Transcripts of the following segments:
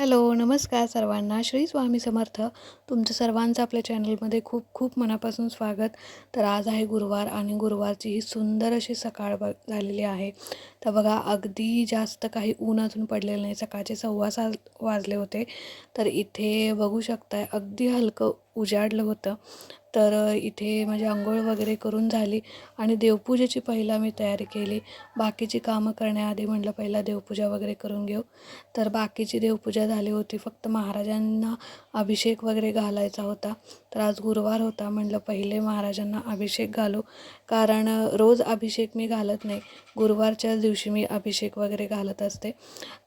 Hello नमस्कार सर्वांना. श्री स्वामी समर्थ. तुमचं सर्वांचं आपल्या चॅनलमध्ये खूप खूप मनापासून स्वागत. तर आज आहे गुरुवार आणि गुरुवारची ही सुंदर अशी सकाळ ब झालेली आहे. तर बघा अगदी जास्त काही ऊन अजून पडलेलं नाही. सकाळचे सव्वा सात वाजले होते. तर इथे बघू शकताय अगदी हलकं उजाडलं होतं. तर इथे माझी आंघोळ वगैरे करून झाली आणि देवपूजेची पहिला मी तयारी केली. बाकीची कामं करण्याआधी म्हटलं पहिला देवपूजा वगैरे करून घेऊ. तर बाकीची देवपूजा झाली होती. फक्त महाराजांना अभिषेक वगैरे घालायचा होता. तर आज गुरुवार होता म्हटलं पहिले महाराजांना अभिषेक घालू. कारण रोज अभिषेक मी घालत नाही. गुरुवारच्याच दिवशी मी अभिषेक वगैरे घालत असते.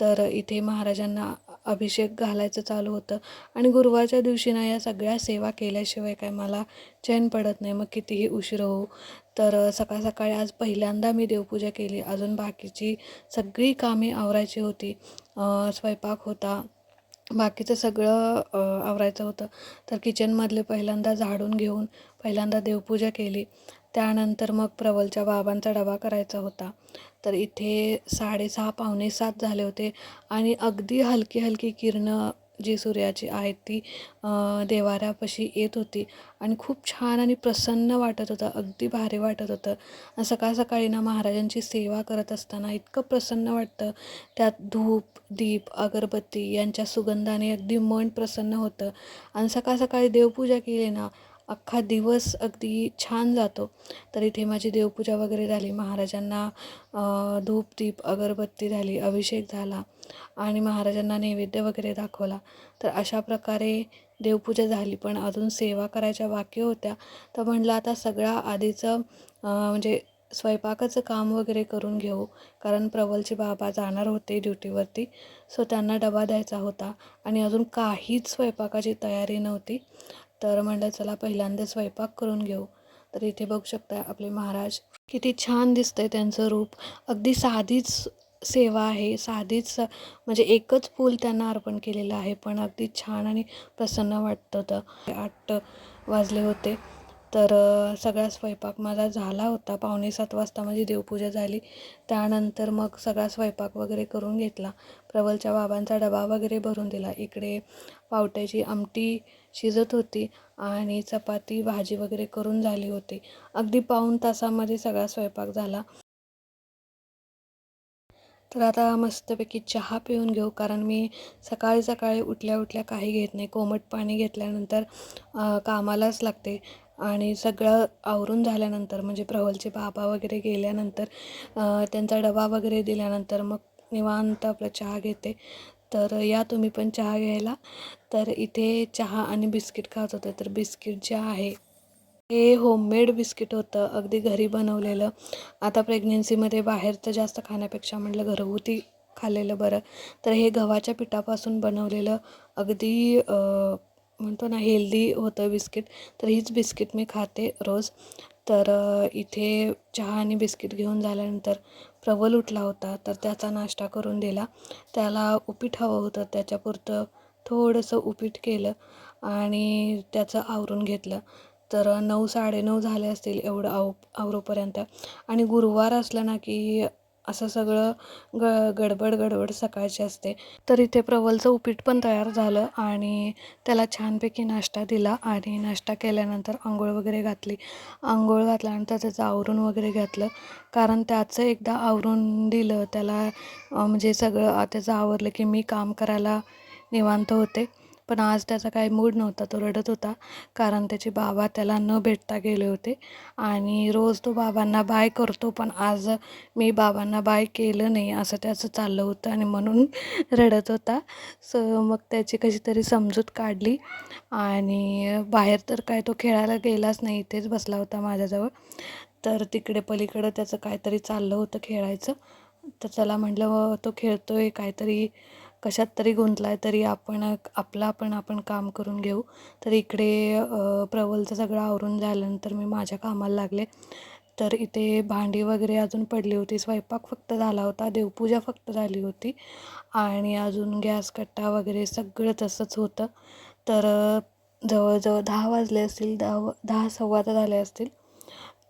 तर इथे महाराजांना अभिषेक घालायचं चालू होतं. आणि गुरुवारच्या दिवशी ना या सगळ्या सेवा केल्याशिवाय काय मला चैन पडत नाही. मग कितीही उशीर होऊ तर सकाळ सकाळी आज पहिल्यांदा मी देवपूजा केली. अजून बाकीची सगळी कामे आवरायची होती. स्वयंपाक होता. बाकीचं सगळं आवरायचं होतं. तर किचनमधले पहिल्यांदा झाडून घेऊन पहिल्यांदा देवपूजा केली. त्यानंतर मग प्रवलच्या बाबांचा डबा करायचा होता. तर इथे साडेसहा पावणे सात झाले होते. आणि अगदी हलकी हलकी किरणं जी सूर्याची आहेत ती देवाऱ्यापाशी येत होती. आणि खूप छान आणि प्रसन्न वाटत होतं अगदी भारी वाटत होतं. सकाळ सकाळी ना महाराजांची सेवा करत असताना इतकं प्रसन्न वाटतं. त्यात धूप दीप अगरबत्ती यांच्या सुगंधाने अगदी मन प्रसन्न होतं. आणि सकाळ सकाळी देवपूजा केली ना अख्खा दिवस अगदी छान जातो. तर इथे माझी देवपूजा वगैरे झाली. महाराजांना धूप दीप अगरबत्ती झाली अभिषेक झाला आणि महाराजांना नैवेद्य वगैरे दाखवला. तर अशा प्रकारे देवपूजा झाली. पण अजून सेवा करायच्या बाकी होत्या. तर म्हणलं आता सगळा आधीचं म्हणजे स्वयंपाकाचं काम वगैरे करून घेऊ. कारण प्रवलचे बाबा जाणार होते ड्युटीवरती. सो त्यांना डबा द्यायचा होता. आणि अजून काहीच स्वयंपाकाची तयारी नव्हती. तर म्हणलं चला पहिल्यांदा स्वयंपाक करून घेऊ. तर इथे बघू शकता आपले महाराज किती छान दिसतंय त्यांचं रूप. अगदी साधीच सेवा आहे साधीच म्हणजे एकच फूल त्यांना अर्पण केलेलं आहे पण अगदी छान आणि प्रसन्न वाटत होतं. आठ वाजले होते. तर सगळा स्वयंपाक माझा झाला होता. पावणे सात वाजता माझी देवपूजा झाली. त्यानंतर मग सगळा स्वयंपाक वगैरे करून घेतला. प्रबलच्या बाबांचा डबा वगैरे भरून दिला. इकडे पावट्याची आमटी शिजत होती आणि चपाती भाजी वगैरे करून झाली होती. अगदी पाऊण तासामध्ये सगळा स्वयंपाक झाला. तर आता मस्तपैकी चहा पिऊन घेऊ कारण मी सकाळी सकाळी उठल्या उठल्या काही घेत नाही. कोमट पाणी घेतल्यानंतर कामालाच लागते. आणि सगळं आवरून झाल्यानंतर म्हणजे प्रवलचे बाबा वगैरे गेल्यानंतर त्यांचा डबा वगैरे दिल्यानंतर मग निवांत आपलं चहा घेते. तर या तुम्ही पण चहा घ्यायला. तर इथे चहा आणि बिस्किट खात होते. तर बिस्किट जे आहे हे होममेड बिस्किट होतं. अगदी घरी बनवलेलं. आता प्रेग्नेन्सीमध्ये बाहेरचं जास्त खाण्यापेक्षा म्हटलं घरगुती खाल्लेलं बरं. तर हे गव्हाच्या पिठापासून बनवलेलं अगदी म्हणतो ना हेल्दी होतं बिस्किट तर हीच बिस्किट मी खाते रोज. तर इथे चहा आणि बिस्किट घेऊन झाल्यानंतर प्रबल उठला होता तर त्याचा नाश्ता करून दिला. त्याला उपीट हवं होतं त्याच्यापुरतं थोडंसं उपीट केलं आणि त्याचं आवरून घेतलं. तर नऊ साडेनऊ झाले असतील एवढं आव आवरोपर्यंत. आणि गुरुवार असला ना की असं सगळं ग गडबड गडबड सकाळची असते. तर इथे प्रवलचं उपीट पण तयार झालं आणि त्याला छानपैकी नाश्ता दिला आणि नाश्ता केल्यानंतर आंघोळ वगैरे घातली. आंघोळ घातल्यानंतर त्याचं आवरून वगैरे घातलं. कारण त्याचं एकदा आवरून दिलं त्याला म्हणजे सगळं त्याचं आवरलं की मी काम करायला निवांत होते. पण आज त्याचा काही मूड नव्हता तो रडत होता. कारण त्याचे बाबा त्याला न भेटता गेले होते. आणि रोज तो बाबांना बाय करतो पण आज मी बाबांना बाय केलं नाही असं त्याचं चाललं होतं आणि म्हणून रडत होता. स मग त्याची कशी तरी समजूत काढली. आणि बाहेर तर काय तो खेळायला गेलाच नाही इथेच बसला होता माझ्याजवळ. तर तिकडे पलीकडं त्याचं काहीतरी चाललं होतं खेळायचं. तर त्याला म्हटलं तो खेळतो आहे काहीतरी कशात तरी गुंतला आहे तरी आपण आपला पण आपण काम करून घेऊ. तर इकडे प्रवलचं सगळं आवरून झाल्यानंतर मी माझ्या कामाला लागले. तर इथे भांडी वगैरे अजून पडली होती. स्वयंपाक फक्त झाला होता. देवपूजा फक्त झाली होती. आणि अजून गॅस कट्टा वगैरे सगळं तसंच होतं. तर जवळजवळ दहा वाजले असतील दहा दहा सव्वा झाले असतील.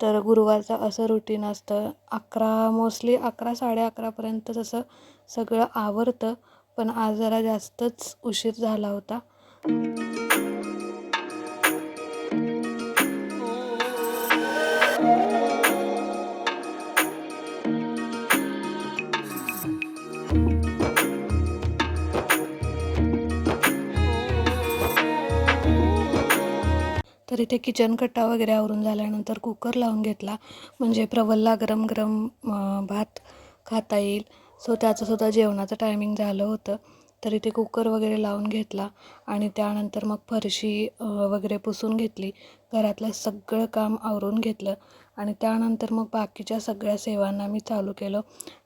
तर गुरुवारचं असं रुटीन असतं. अकरा मोस्टली अकरा साडे अकरापर्यंत तसं सगळं आवरतं. पण आज जरा जास्तच उशीर झाला होता. तर इथे किचन कट्टा वगैरे आवरून झाल्यानंतर कुकर लावून घेतला. म्हणजे प्रवलला गरम गरम भात खाता येईल. सो त्याचंसुद्धा जेवणाचं टायमिंग झालं होतं. तर इथे कुकर वगैरे लावून घेतला आणि त्यानंतर मग फरशी वगैरे पुसून घेतली. घरातलं सगळं काम आवरून घेतलं आणि त्यानंतर मग बाकीच्या सगळ्या सेवांना मी चालू केलं.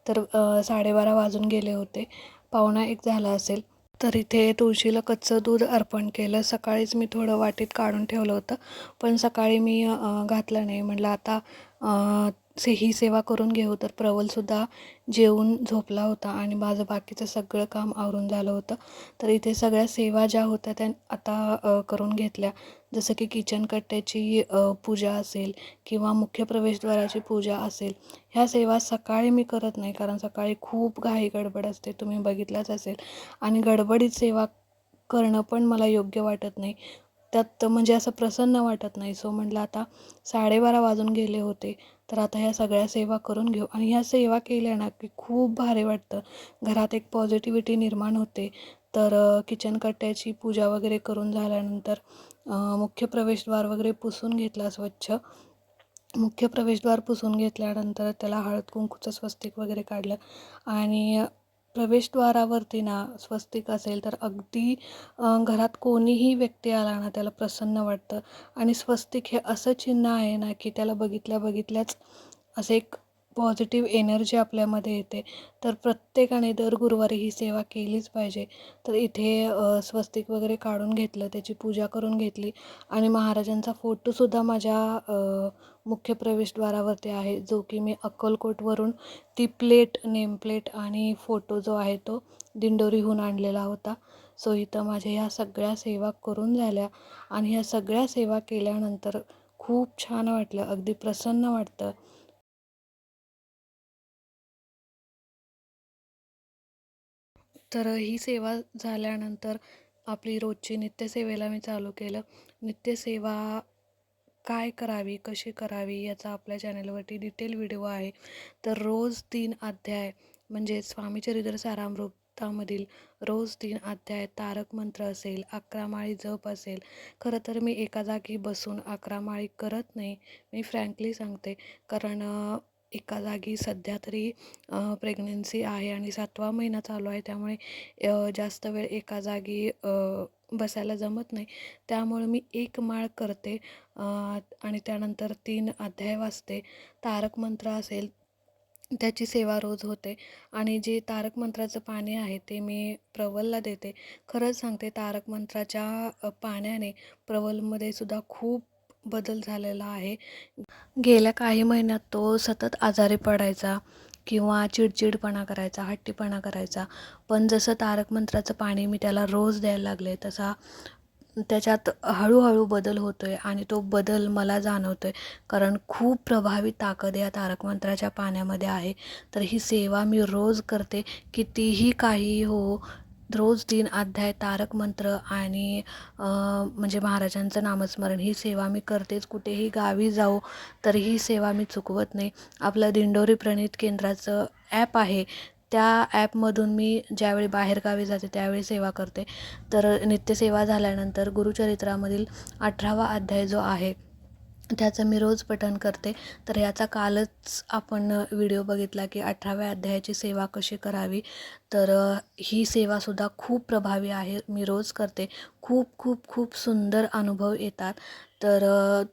तर साडेबारा वाजून गेले होते. पाहुणा एक झाला असेल. तर इथे तुळशीला कच्चं दूध अर्पण केलं. सकाळीच मी थोडं वाटीत काढून ठेवलं होतं. पण सकाळी मी घातलं नाही. म्हटलं आता से ही सेवा करून घेऊ. तर प्रवलसुद्धा जेवून झोपला होता आणि माझं बाकीचं सगळं काम आवरून झालं होतं. तर इथे सगळ्या सेवा ज्या होत्या त्या आता करून घेतल्या. जसं की किचन कट्ट्याची पूजा असेल किंवा मुख्य प्रवेशद्वाराची पूजा असेल ह्या सेवा सकाळी मी करत नाही कारण सकाळी खूप घाई गडबड असते. तुम्ही बघितलंच असेल. आणि गडबडीत सेवा करणं पण मला योग्य वाटत नाही. त्यात म्हणजे असं प्रसन्न वाटत नाही. सो म्हटलं आता साडेबारा वाजून गेले होते. तर आता ह्या सगळ्या सेवा करून घेऊ. आणि ह्या सेवा केल्या ना की खूप भारी वाटतं. घरात एक पॉझिटिव्हिटी निर्माण होते. तर किचन कट्ट्याची पूजा वगैरे करून झाल्यानंतर मुख्य प्रवेशद्वार वगैरे पुसून घेतला स्वच्छ. मुख्य प्रवेशद्वार पुसून घेतल्यानंतर त्याला हळद कुंकूचं स्वस्तिक वगैरे काढलं. आणि प्रवेशद्वारावरती ना स्वस्तिक असेल तर अगदी घरात कोणीही व्यक्ती आला ना त्याला प्रसन्न वाटतं. आणि स्वस्तिक हे असं चिन्ह आहे ना की त्याला बघितल्या बघितल्याच असं एक पॉझिटिव्ह एनर्जी आपल्यामध्ये येते. तर प्रत्येकाने दर गुरुवारी ही सेवा केलीच पाहिजे. तर इथे स्वस्तिक वगैरे काढून घेतलं त्याची पूजा करून घेतली आणि महाराजांचा फोटोसुद्धा माझ्या मुख्य प्रवेशद्वारावरती आहे. जो की मी अक्कलकोटवरून ती प्लेट नेम प्लेट आणि फोटो जो आहे तो दिंडोरीहून आणलेला होता. सो इथं माझ्या ह्या सगळ्या सेवा करून झाल्या आणि ह्या सगळ्या सेवा केल्यानंतर खूप छान वाटलं. अगदी प्रसन्न वाटतं. तर ही सेवा झाल्यानंतर आपली रोजची नित्यसेवेला मी चालू केलं. नित्यसेवा काय करावी कशी करावी याचा आपल्या चॅनलवरती डिटेल व्हिडिओ आहे. तर रोज तीन अध्याय म्हणजे स्वामीचरित्र सारामृतामधील रोज तीन अध्याय तारक मंत्र असेल अकरा माळी जप असेल. खरं तर मी एका जागी बसून अकरा माळी करत नाही मी फ्रँकली सांगते. कारण एका जागी सध्या तरी प्रेग्नेन्सी आहे आणि सातवा महिना चालू आहे. त्यामुळे जास्त वेळ एका जागी बसायला जमत नाही. त्यामुळे मी एक माळ करते आणि त्यानंतर तीन अध्याय वाचते. तारक मंत्र असेल त्याची सेवा रोज होते. आणि जे तारक मंत्राचं पाणी आहे ते मी प्रवलला देते. खरंच सांगते तारक मंत्राच्या पाण्याने प्रवलमध्ये सुद्धा खूप बदल झालेला आहे. गेल्या काही महिन्यात तो सतत आजारी पडायचा किंवा चिडचिडपणा करायचा हट्टीपणा करायचा. पण जसं तारक मंत्राचं पाणी मी त्याला रोज द्यायला लागले तसा त्याच्यात हळूहळू बदल होतो आहे आणि तो बदल मला जाणवतो आहे कारण खूप प्रभावी ताकद या तारक मंत्राच्या पाण्यामध्ये आहे. तर ही सेवा मी रोज करते कितीही काही हो रोज तीन अध्याय तारक मंत्र आणि म्हणजे महाराजांचं नामस्मरण. ही सेवा मी करतेच. कुठेही गावी जाऊ तर ही सेवा मी चुकवत नाही. आपलं दिंडोरी प्रणित केंद्राचं ॲप आहे. त्या ॲपमधून मी ज्यावेळी बाहेरगावी जाते त्यावेळी सेवा करते. तर नित्यसेवा झाल्यानंतर गुरुचरित्रामधील अठरावा अध्याय जो आहे त्याचं मी रोज पठण करते. तर याचा कालच आपण व्हिडिओ बघितला की अठराव्या अध्यायाची सेवा कशी करावी. तर ही सेवासुद्धा खूप प्रभावी आहे. मी रोज करते. खूप खूप खूप सुंदर अनुभव येतात. तर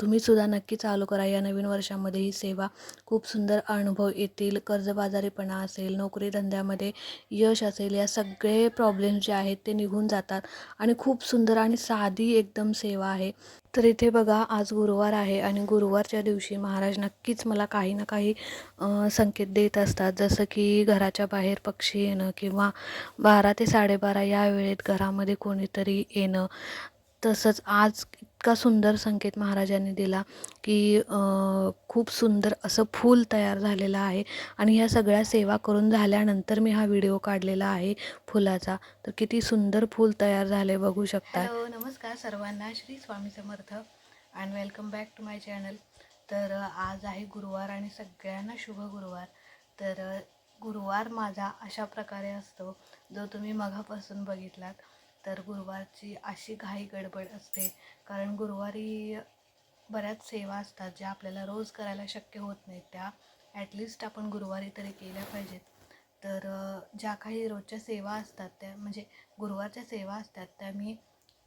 तुम्हीसुद्धा नक्की चालू करा. या नवीन वर्षामध्ये ही सेवा खूप सुंदर अनुभव येतील. कर्जबाजारीपणा असेल नोकरी धंद्यामध्ये यश असेल या सगळे प्रॉब्लेम्स जे आहेत ते निघून जातात. आणि खूप सुंदर आणि साधी एकदम सेवा आहे. तर इथे बघा आज गुरुवार आहे आणि गुरुवारच्या दिवशी महाराज नक्कीच मला काही ना काही संकेत देत असतात. जसं की घराच्या बाहेर पक्षी येणं किंवा बारा ते साडेबारा या वेळेत घरामध्ये कोणीतरी येणं. तसंच आज इतका सुंदर संकेत महाराजांनी दिला की खूप सुंदर असं फूल तयार झालेलं आहे. आणि ह्या सगळ्या सेवा करून झाल्यानंतर मी हा व्हिडिओ काढलेला आहे फुलाचा. तर किती सुंदर फूल तयार झाले बघू शकता. नमस्कार सर्वांना. Shri Swami Samarth and welcome back to my channel तर आज आहे गुरुवार आणि सगळ्यांना शुभ गुरुवार. तर गुरुवार माझा अशा प्रकारे असतो. जो तुम्ही मघापासून बघितलात तर गुरुवारची अशी घाई गडबड असते. कारण गुरुवारी बऱ्याच सेवा असतात ज्या आपल्याला रोज करायला शक्य होत नाहीत. त्या ॲटलिस्ट आपण गुरुवारी तरी केल्या पाहिजेत. तर ज्या काही रोजच्या सेवा असतात त्या म्हणजे गुरुवारच्या सेवा असतात त्या मी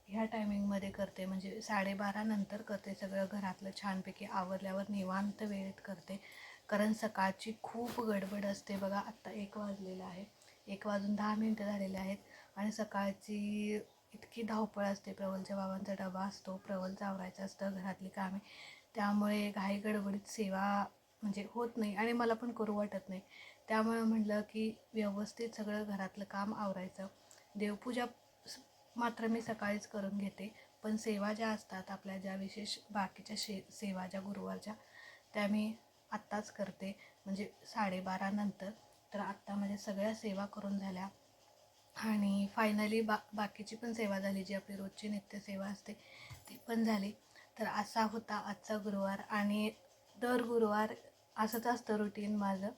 ह्या टायमिंगमध्ये करते. म्हणजे साडेबारानंतर करते सगळं घरातलं छानपैकी आवरल्यावर निवांत वेळेत करते. कारण सकाळची खूप गडबड असते बघा आत्ता एक वाजलेलं आहे. एक वाजून दहा मिनटं झालेले आहेत आणि सकाळची इतकी धावपळ असते. प्रवलच्या बाबांचा डबा असतो प्रवलचं चावरायचं असतं घरातली कामे. त्यामुळे घाई गडबडीत सेवा म्हणजे होत नाही आणि मला पण करू वाटत नाही. त्यामुळे म्हटलं की व्यवस्थित सगळं घरातलं काम आवरायचं. देवपूजा स- मात्र मी सकाळीच करून घेते. पण सेवा ज्या असतात आपल्या ज्या विशेष बाकीच्या शे सेवा ज्या गुरुवारच्या त्या मी आत्ताच करते. म्हणजे साडेबारानंतर तर आत्ता माझ्या सगळ्या सेवा करून झाल्या. आणि फायनली बा बाकीची पण सेवा झाली. जी आपली रोजची नित्यसेवा असते ती पण झाली. तर असा होता आजचा गुरुवार. आणि दर गुरुवार असंच असतं रुटीन माझं.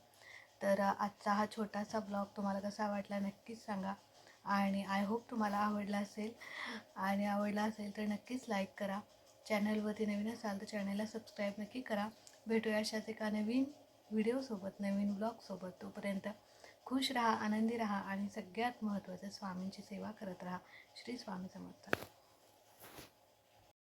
तर आजचा हा छोटासा ब्लॉग तुम्हाला कसा वाटला नक्कीच सांगा. आणि आय होप तुम्हाला आवडला असेल. आणि आवडला असेल तर नक्कीच लाईक करा. चॅनलवरती नवीन असाल तर चॅनलला सबस्क्राईब नक्की करा. भेटूया अशाच एका नवीन व्हिडिओसोबत नवीन ब्लॉगसोबत तोपर्यंत खुश राहा आनंदी राहा आणि सगळ्यात महत्त्वाचं स्वामींची सेवा करत राहा. श्री स्वामी समर्थ.